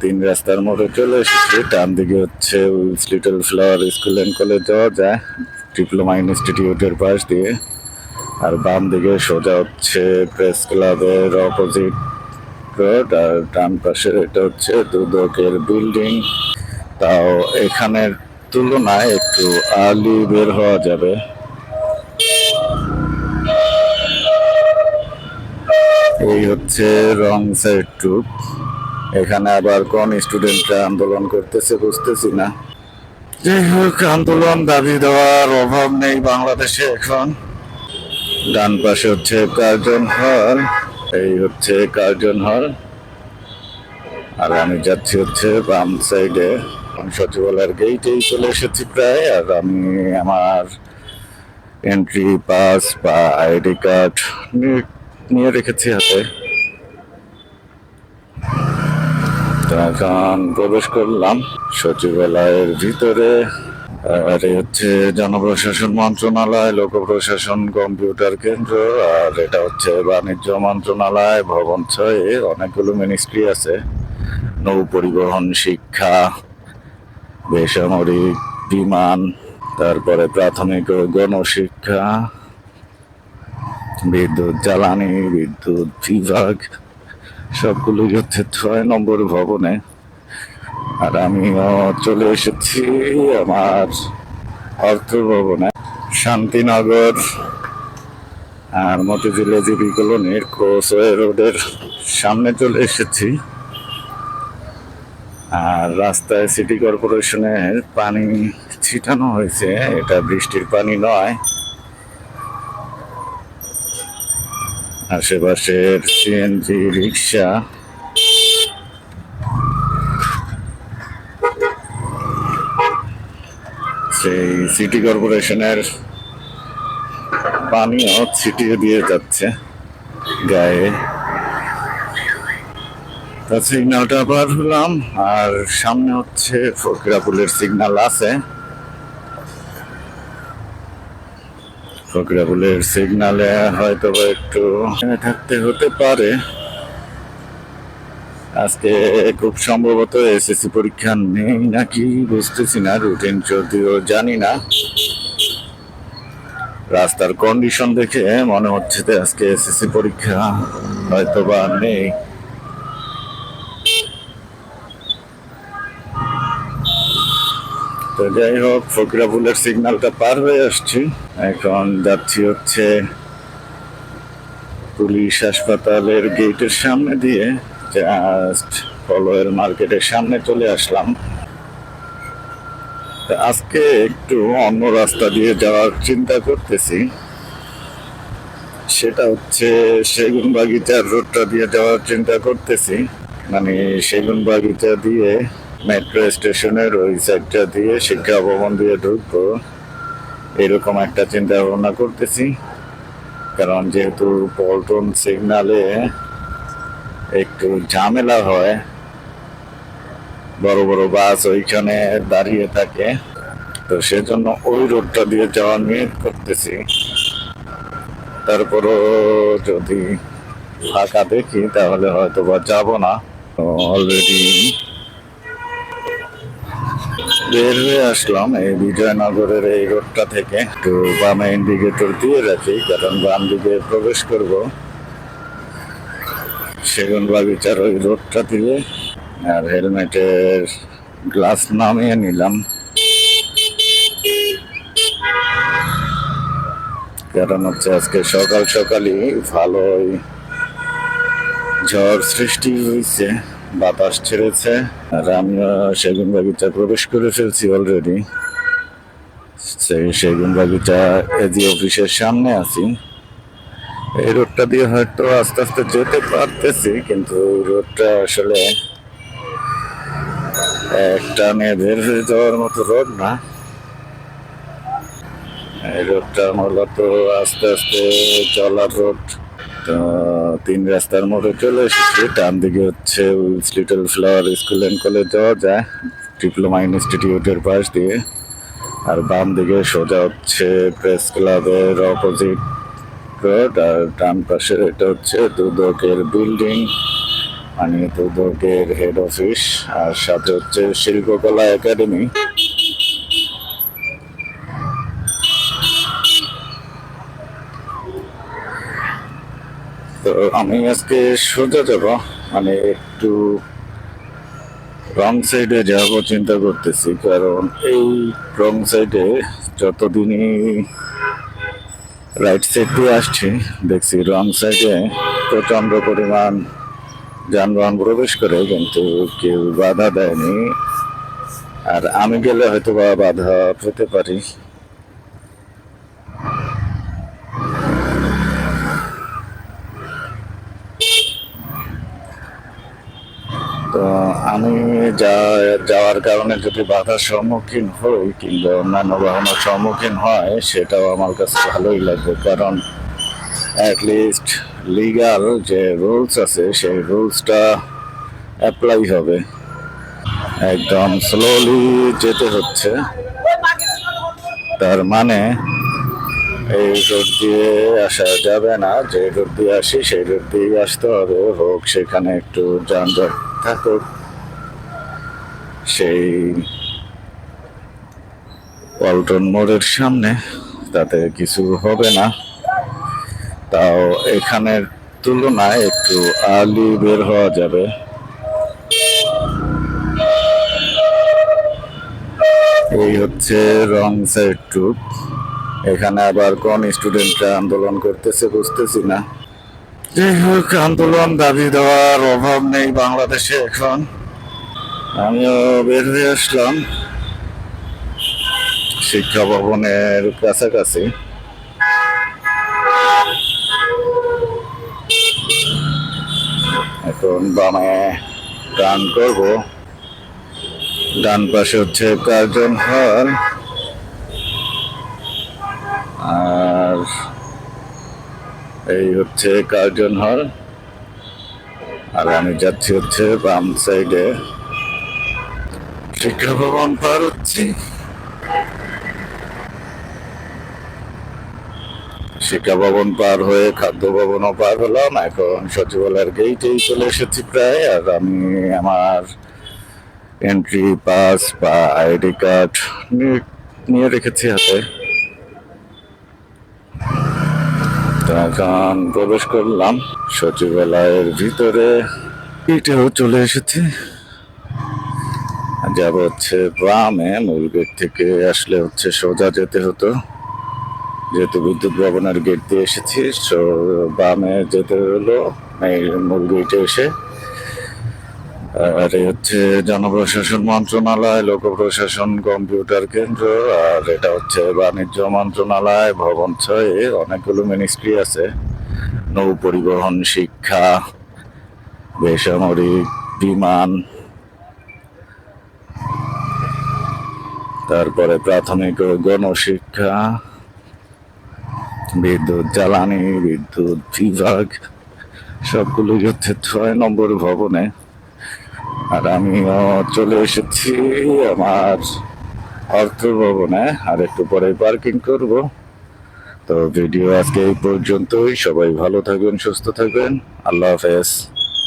তিন রাস্তার মোড়ে চলে এসেছি। ডান দিকে হচ্ছে Wills Little Flower School and College যাওয়া যায়। ডিপ্লোমা ইনস্টিটিউটের পাশ দিয়ে। আর বাম দিকে সোজা হচ্ছে প্রেস ক্লাবের অপোজিট রোড আর ডান পাশে এটা হচ্ছে দুদকের বিল্ডিং তাও এখানের তুলনায় একটু আর্লি বের হওয়া যাবে। এই হচ্ছে রং সাইড ট্রুপ এখানে আবার কোন স্টুডেন্টরা আন্দোলন করতেছে বুঝতেছি না। যাই হোক আন্দোলন, দাবি দেওয়ার অভাব নেই বাংলাদেশে এখন। ডান পাশে হচ্ছে কার্জন হল, এই হচ্ছে কার্জন হল। আর আমি যাচ্ছি হচ্ছে বাম সাইডে সচিবালয়ের গেটেই চলে এসেছি প্রায়, আর আমি আমার এন্ট্রি পাস বা আইডি কার্ড নিয়ে রেখেছি হাতে। প্রবেশ করলাম। সচিবালয়ের ভিতরে, আর হচ্ছে জনপ্রশাসন মন্ত্রণালয়, লোক প্রশাসন, কম্পিউটার কেন্দ্র, আর এটা হচ্ছে বাণিজ্য মন্ত্রণালয়, ভবন ছয়ে অনেকগুলো মিনিস্ট্রি আছে। নৌ পরিবহন, শিক্ষা, বেসামরিক, বিমান, তারপরে প্রাথমিক ও গণশিক্ষা, বিদ্যুৎ জ্বালানি, বিদ্যুৎ বিভাগ সবগুলোই হচ্ছে ছয় নম্বর ভবনে। আর আমিও চলে এসেছি আমার অর্থ ভবনে শান্তিনগর আর মতিঝিল জিবি কলোনির ক্রসওয়ে রোডের সামনে চলে এসেছি। আর রাস্তায় সিটি কর্পোরেশনের পানি ছিটানো হয়েছে। এটা বৃষ্টির পানি নয়। আশেপাশের সিএনজি রিক্সা। সেই সিটি কর্পোরেশনের পানিও ছিটিয়ে দিয়ে যাচ্ছে গায়ে। তা সিগন্যালটা পার হলাম আর সামনে হচ্ছে ফকিরাপুলের সিগন্যাল আছে। ফকিরাপুলের সিগনালে হয়তো একটু থাকতে হতে পারে। আজকে খুব সম্ভবত এসএসসি পরীক্ষা নেই নাকি বুঝতেছি না, রুটিন যদিও জানি না। রাস্তার কন্ডিশন দেখে মনে হচ্ছে যে আজকে এসএসসি পরীক্ষা হয়তো বা নেই। তো যাই হোক ফকিরা ফকিরাপুলের সিগন্যালটা পার হয়ে আসছি। এখন যাচ্ছি হচ্ছে পুলিশ হাসপাতালের গেটের সামনে দিয়ে। জাস্ট ফলোয়ের মার্কেটের সামনে চলে আসলাম। আজকে একটু অন্য রাস্তা দিয়ে যাওয়ার চিন্তা করতেছি। সেটা হচ্ছে সেগুন বাগিচার রোডটা দিয়ে যাওয়ার চিন্তা করতেছি। মানে সেগুন বাগিচা দিয়ে মেট্রো স্টেশনের ওই সাইডটা দিয়ে শিক্ষা ভবন দিয়ে ঢুকবো। এরকম একটা চিন্তা ভাবনা করতেছি। কারণ যেহেতু পল্টন সিগনালে একটু ঝামেলা হয়, বড় বড় বাস ওইখানে দাঁড়িয়ে থাকে। তো সেজন্য ওই রোডটা দিয়ে যাওয়া নিয়ে করতেছি। তারপরও যদি ফাঁকা দেখি, তাহলে হয়তো বা যাব না। অলরেডি বের হয়ে আসলাম এই বিজয়নগরের এই রোডটা থেকে। একটু বামে ইন্ডিকেটর দিয়ে রাখি কারণ বাম দিকে প্রবেশ করব। সেগুন বাগিচার ওই রোডটা দিয়ে, আর হেলমেটের গ্লাস নামিয়ে নিলাম। কারণ হচ্ছে আজকে সকাল সকালই ভালোই ঝড় সৃষ্টি হয়েছে। বাতাস ছেড়েছে, আর আমিও সেগুন বাগিচা প্রবেশ করে ফেলছি অলরেডি সেগুন বাগিচা এজি অফিসের সামনে আছি। এই রোডটা দিয়ে হয়তো আস্তে আস্তে যেতে পারতেছি, কিন্তু রোডটা আসলে একটা নিয়ে বের হয়ে যাওয়ার মতো রোড না। এই রোডটা মূলত আস্তে আস্তে চলার রোড। তো তিন রাস্তার মোড়ে চলে এসেছি। ডান দিকে হচ্ছে Little Flower School and College যাওয়া যায়। ডিপ্লোমা ইনস্টিটিউটের পাশ দিয়ে। আর বাম দিকে সোজা হচ্ছে প্রেস ক্লাবের অপোজিট রোড আর ডান পাশের এটা হচ্ছে দুদকের বিল্ডিং মানে দুদকের হেড অফিস আর সাথে হচ্ছে শিল্পকলা একাডেমি তো আমি আজকে সোজা যাব। মানে একটু রং সাইডে যাব চিন্তা করতেছি, কারণ এই রং সাইডে যতদিনই রাইট সাইড দিয়ে আসছি, দেখছি রং সাইডে প্রচণ্ড পরিমাণ যানবাহন প্রবেশ করে, কিন্তু কেউ বাধা দেয়নি। আর আমি গেলে হয়তো বা বাধা পেতে পারি। তো আমি যা যাওয়ার কারণে যদি বাধার সম্মুখীন হই কিংবা অন্যান্য বাহনের সম্মুখীন হয়, সেটাও আমার কাছে ভালোই লাগবে। কারণ অ্যাটলিস্ট লিগাল যে রুলস আছে, সেই রুলসটা অ্যাপ্লাই হবে। একদম স্লোলি যেতে হচ্ছে। তার মানে এই রোড দিয়ে আসা যাবে না। যে রোড দিয়ে আসি, সেই রোড দিয়ে আসতে হবে। হোক, সেখানে একটু যানজট থাকুক, সেই পল্টন মোড়ের সামনে, তাতে কিছু হবে না। তাও এখানের তুলনায় একটু আর্লি বের হওয়া যাবে। এই হচ্ছে রং সাইড ট্রুপ। এখানে আবার কোন স্টুডেন্টরা আন্দোলন করতেছে বুঝতেছি না। যাই হোক, আন্দোলন, দাবি দেওয়ার অভাব নেই বাংলাদেশে এখন। আমিও বের হয়ে আসলাম শিক্ষা ভবনের কাছাকাছি। এখন বামে গান করব। ডান পাশে হচ্ছে কার্জন হল আর এই হচ্ছে কার্জন হল। আর আমি যাচ্ছি হচ্ছে বাম সাইডে। শিক্ষা ভবন পার হচ্ছি। শিক্ষা ভবন পার হয়ে খাদ্য ভবনও পার হলাম। এখন সচিবালয়ের গেটেই চলে এসেছি প্রায়। আর আমি আমার এন্ট্রি পাস বা আইডি কার্ড নিয়ে রেখেছি হাতে তো এখন প্রবেশ করলাম। সচিবালয়ের ভিতরে এটাও চলে এসেছি। যাব হচ্ছে বামে মূল গেট থেকে আসলে হচ্ছে সোজা যেতে হতো। যেহেতু বিদ্যুৎ ভবনের গেট দিয়ে এসেছি, সো বামে যেতে হলো মূল গেটে এসে। আর হচ্ছে জনপ্রশাসন মন্ত্রণালয় লোক প্রশাসন কম্পিউটার কেন্দ্র, আর এটা হচ্ছে বাণিজ্য মন্ত্রণালয়, ভবন ছয়ে অনেকগুলো মিনিস্ট্রি আছে। নৌ পরিবহন, শিক্ষা, বেসামরিক, বিমান। তারপরে প্রাথমিক গণশিক্ষা, বিদ্যুৎ জ্বালানি, বিদ্যুৎ বিভাগ, সবগুলোই হচ্ছে ছয় নম্বর ভবনে। আর আমিও চলে এসেছি আমার অর্থ ভবনে আর একটু পরে পার্কিং করব। তো ভিডিও আজকে এই পর্যন্তই। সবাই ভালো থাকবেন, সুস্থ থাকবেন। আল্লাহ হাফেজ।